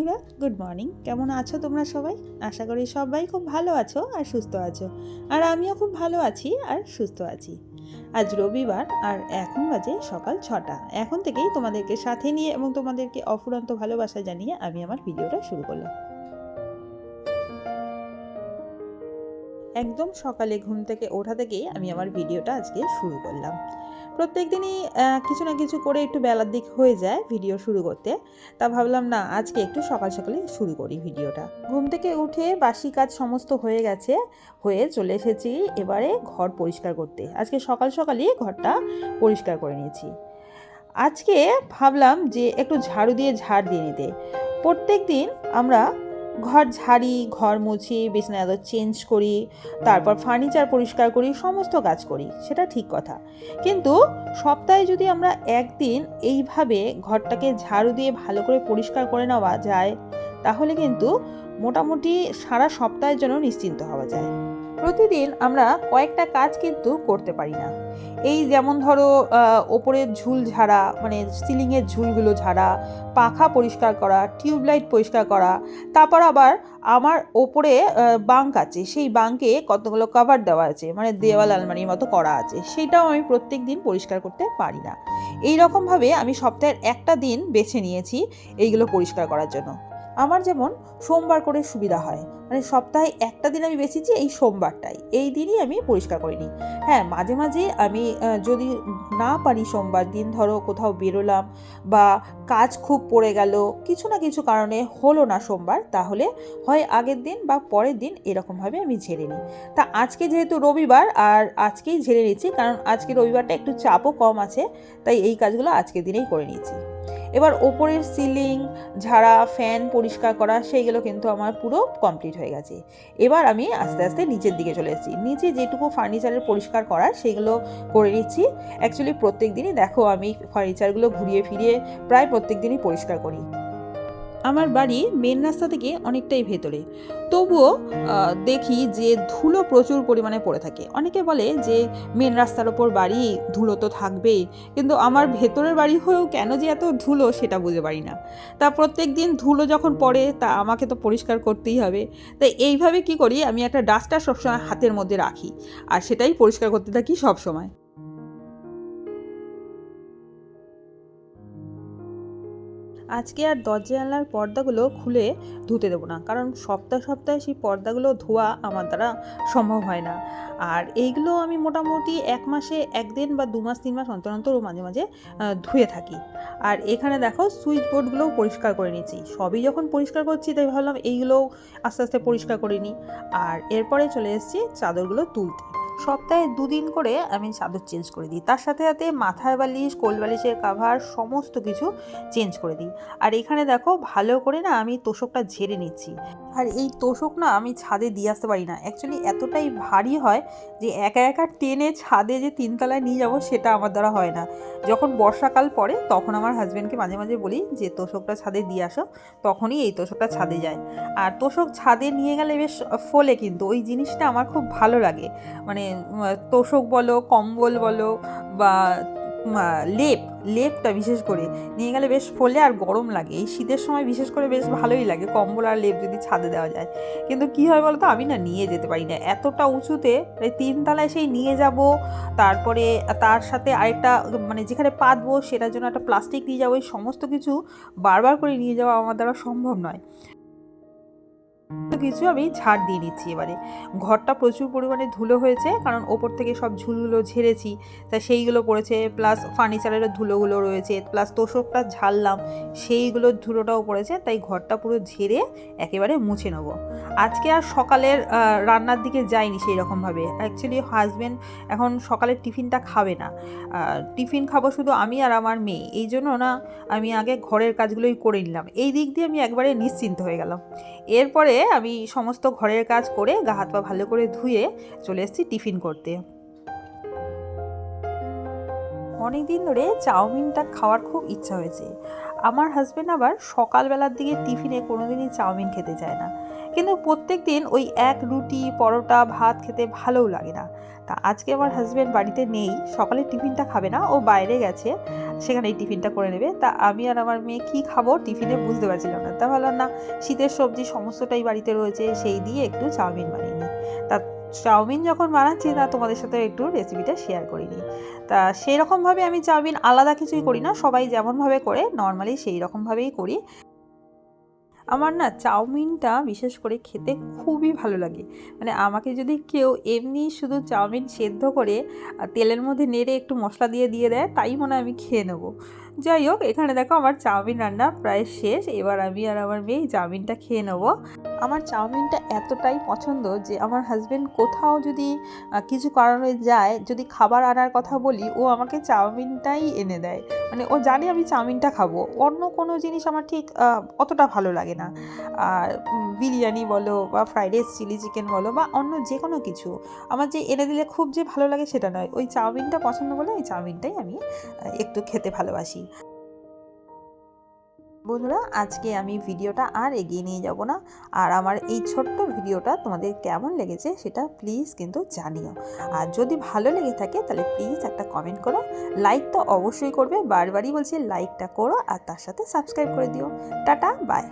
বন্ধুরা good morning কেমন আছো তোমরা সবাই? আশা করি সবাই খুব ভালো আছো আর সুস্থ আছো। আর আমিও খুব ভালো আছি আর সুস্থ আছি। আজ রবিবার আর এখন বাজে সকাল ছটা। এখন থেকেই তোমাদেরকে সাথে নিয়ে এবং তোমাদেরকে অফুরন্ত ভালোবাসা জানিয়ে আমি আমার ভিডিওটা শুরু করলাম। একদম সকালে ঘুম থেকে ওঠা থেকেই আমি আমার ভিডিওটা আজকে শুরু করলাম। প্রত্যেক দিনই কিছু না কিছু করে একটু বেলার দিক হয়ে যায় ভিডিও শুরু করতে। তা ভাবলাম, না, আজকে একটু সকাল সকালে শুরু করি ভিডিওটা। ঘুম থেকে উঠে বাসি কাজ সমস্ত হয়ে গেছে, হয়ে চলে এসেছি এবারে ঘর পরিষ্কার করতে। আজকে সকাল সকালই ঘরটা পরিষ্কার করে নিয়েছি। আজকে ভাবলাম যে একটু ঝাড়ু দিয়ে ঝাড় দিয়ে নিতে। প্রত্যেক দিন আমরা ঘর ঝাড়ি, ঘর মুছি বিছনা এত চেঞ্জ করি, তারপর ফার্নিচার পরিষ্কার করি, সমস্ত কাজ করি, সেটা ঠিক কথা। কিন্তু সপ্তাহে যদি আমরা একদিন এইভাবে ঘরটাকে ঝাড়ু দিয়ে ভালো করে পরিষ্কার করে নেওয়া যায়, তাহলে কিন্তু মোটামুটি সারা সপ্তাহের জন্য নিশ্চিন্ত হওয়া যায়। প্রতিদিন আমরা কয়েকটা কাজ কিন্তু করতে পারি না। এই যেমন ধরো ওপরের ঝুল ঝাড়া মানে সিলিংয়ের ঝুলগুলো ঝাড়া পাখা পরিষ্কার করা টিউবলাইট পরিষ্কার করা তারপর আবার আমার ওপরে বাঙ্ক আছে সেই বাঙ্কে কতগুলো কভার দেওয়া আছে মানে দেওয়াল আলমারির মতো করা আছে সেটাও আমি প্রত্যেক দিন পরিষ্কার করতে পারি না। এই রকমভাবে আমি সপ্তাহের একটা দিন বেছে নিয়েছি এইগুলো পরিষ্কার করার জন্য। আমার যেমন সোমবার করে সুবিধা হয়। মানে সপ্তাহে একটা দিন আমি বেছেছি এই সোমবারটাই। এই দিনই আমি পরিষ্কার করে নিই। হ্যাঁ মাঝে মাঝে আমি যদি না পারি সোমবার দিন, ধরো কোথাও বেরোলাম বা কাজ খুব পড়ে গেল, কিছু না কিছু কারণে হলো না সোমবার, তাহলে হয় আগের দিন বা পরের দিন এরকমভাবে আমি ঝেড়ে নিই। তা আজকে যেহেতু রবিবার, আর আজকেই ঝেড়ে নিচ্ছি, কারণ আজকে রবিবারটা একটু চাপও কম আছে, তাই এই কাজগুলো আজকের দিনেই করে নিয়েছি এবার ওপরের সিলিং ঝাড়া ফ্যান পরিষ্কার করা, সেইগুলো কিন্তু আমার পুরো কমপ্লিট হয়ে গেছে। এবার আমি আস্তে আস্তে নিচের দিকে চলে এসেছি। নিচে যেটুকু ফার্নিচারের পরিষ্কার করা, সেইগুলো করে নিচ্ছি। অ্যাকচুয়ালি প্রত্যেক দিনই দেখো আমি ফার্নিচারগুলো ঘুরিয়ে ফিরিয়ে প্রায় প্রত্যেক দিনই পরিষ্কার করি। আমার বাড়ি মেন রাস্তা থেকে অনেকটাই ভেতরে। তবুও দেখি যে ধুলো প্রচুর পরিমাণে পড়ে থাকে। অনেকে বলে যে মেন রাস্তার ওপর বাড়ি ধুলো তো থাকবেই, কিন্তু আমার ভেতরের বাড়ি হয়েও কেন যে এত ধুলো সেটা বুঝতে পারি না। তা প্রত্যেক দিন ধুলো যখন পড়ে, তা আমাকে তো পরিষ্কার করতেই হবে। তাই এইভাবে কি করি? আমি একটা ডাস্টার সবসময় হাতের মধ্যে রাখি, আর সেটাই পরিষ্কার করতে থাকি সব আজকে আর দরজা জানলার পর্দাগুলো খুলে ধুতে দেবো না, কারণ সপ্তাহে সপ্তাহে সেই পর্দাগুলো ধোয়া আমার দ্বারা সম্ভব হয় না। আর এইগুলো আমি মোটামুটি এক মাসে একদিন বা দু মাস, তিন মাস অন্তর অন্তর মাঝে মাঝে ধুয়ে থাকি। আর এখানে দেখো সুইচ বোর্ডগুলোও পরিষ্কার করে নিয়েছি। সবই যখন পরিষ্কার করছি তাই ভাবলাম এইগুলোও আস্তে আস্তে পরিষ্কার করে নিই। আর এরপরে চলে এসেছি চাদরগুলো তুলতে। সপ্তাহে দুদিন করে আমি চাদর চেঞ্জ করে দিই। তার সাথে সাথে মাথার বালিশ, কোল বালিশের কাভার সমস্ত কিছু চেঞ্জ করে দিই। আর এখানে দেখো ভালো করে না আমি তোষকটা ঝেড়ে নিচ্ছি। আর এই তোষক না আমি ছাদে দিয়ে আসতে পারি না। অ্যাকচুয়ালি এতটাই ভারী হয় যে একা একা টেনে ছাদে যে তিনতলায় নিয়ে যাব সেটা আমার দ্বারা হয় না। যখন বর্ষাকাল পড়ে তখন আমার হাজব্যান্ডকে মাঝে মাঝে বলি যে, তোষকটা ছাদে দিয়ে আসো। তখনই এই তোষকটা ছাদে যায়। আর তোষক ছাদে নিয়ে গেলে বেশ ফলে কিন্তু। ওই জিনিসটা আমার খুব ভালো লাগে। মানে তোষক বলো কম্বল বলো বা লেপ লেপটা বিশেষ করে নিয়ে গেলে বেশ ফলে আর গরম লাগে। এই শীতের সময় বিশেষ করে বেশ ভালোই লাগে কম্বল আর লেপ যদি ছাদে দেওয়া যায়। কিন্তু কি হয় বলতো? আমি না নিয়ে যেতে পারি না। এতটা উঁচুতে প্রায় তিনতলায় সেই নিয়ে যাব তারপরে তার সাথে আরেকটা মানে যেখানে পাতবো সেটার জন্য একটা প্লাস্টিক নিয়ে যাব এই সমস্ত কিছু বারবার করে নিয়ে যাওয়া আমার দ্বারা সম্ভব নয়। কিছু আমি ঝাড় দিয়ে নিচ্ছি এবারে। ঘরটা প্রচুর পরিমাণে ধুলো হয়েছে, কারণ ওপর থেকে সব ঝুলগুলো ঝেড়েছি, তা সেইগুলো পড়েছে প্লাস ফার্নিচারের ধুলোগুলো রয়েছে প্লাস তোষকটা ঝাড়লাম, সেইগুলোর ধুলোটাও পড়েছে, তাই ঘরটা পুরো ঝেড়ে একেবারে মুছে নেব। আজকে আর সকালের রান্নার দিকে যাইনি সেই রকমভাবে অ্যাকচুয়ালি হাজব্যান্ড এখন সকালের টিফিনটা খাবে না। টিফিন খাব শুধু আমি আর আমার মেয়ে। এই জন্য না, আমি আগে ঘরের কাজগুলোই করে নিলাম। এই দিক দিয়ে আমি একবারে নিশ্চিন্ত হয়ে গেলাম। এরপরে আমি সমস্ত ঘরের কাজ করে গা হাত পা ভালো করে ধুয়ে চলে এসেছি টিফিন করতে। অনেক দিন ধরে চাউমিনটা খাওয়ার খুব ইচ্ছা হয়েছে। আমার হাজব্যান্ড আবার সকালবেলার দিকে টিফিনে কোনোদিনই চাউমিন খেতে চায় না। কিন্তু প্রত্যেক দিন ওই এক রুটি, পরোটা, ভাত খেতে ভালোও লাগে না। তা আজকে আমার হাজব্যান্ড বাড়িতে নেই, সকালে টিফিনটা খাবে না, ও বাইরে গেছে, সেখানে এই টিফিনটা করে নেবে। তা আমি আর আমার মেয়ে কী খাব টিফিনে বুঝতে পারছিলাম না। তা ভাবলাম, না, শীতের সবজি সমস্তটাই বাড়িতে রয়েছে, সেই দিয়ে একটু চাউমিন বানিয়ে নিই। তা চাউমিন যখন বানাচ্ছি, তা তোমাদের সাথে একটু রেসিপিটা শেয়ার করিনি তা সেই রকমভাবে আমি চাউমিন আলাদা কিছুই করি না, সবাই যেমনভাবে করে নর্মালি সেই রকমভাবেই করি। আমার না চাউমিনটা বিশেষ করে খেতে খুবই ভালো লাগে। মানে আমাকে যদি কেউ এমনি শুধু চাউমিন সেদ্ধ করে তেলের মধ্যে নেড়ে একটু মশলা দিয়ে দিয়ে দেয়, তাই মনে আমি খেয়ে নেব। যাই হোক, এখানে দেখো আমার চাউমিন রান্না প্রায় শেষ। এবার আমি আর আমার মেয়ে চাউমিনটা খেয়ে নেব। আমার চাউমিনটা এতটাই পছন্দ যে আমার হাজব্যান্ড কোথাও যদি কিছু কারণে যায়, যদি খাবার আনার কথা বলি, ও আমাকে চাউমিনটাই এনে দেয়। মানে ও জানে আমি চাউমিনটা খাব। অন্য কোনো জিনিস আমার ঠিক অতটা ভালো লাগে না। আর বিরিয়ানি বলো বা ফ্রাইড রাইস চিলি চিকেন বলো বা অন্য যে কোনো কিছু, আমার যে এনে দিলে খুব যে ভালো লাগে সেটা নয়। ওই চাউমিনটা পছন্দ বলে ওই চাউমিনটাই আমি একটু খেতে ভালোবাসি। বন্ধুরা, আজকে আমি ভিডিওটা আর এগিয়ে নিয়ে যাব না। আর আমার এই ছোট্ট ভিডিওটা তোমাদের কেমন লেগেছে সেটা প্লিজ কিন্তু জানিও। আর যদি ভালো লেগে থাকে তাহলে প্লিজ একটা কমেন্ট করো। লাইক তো অবশ্যই করবে, বারবারই বলছি লাইকটা করো আর তার সাথে সাবস্ক্রাইব করে দিও। Tata bye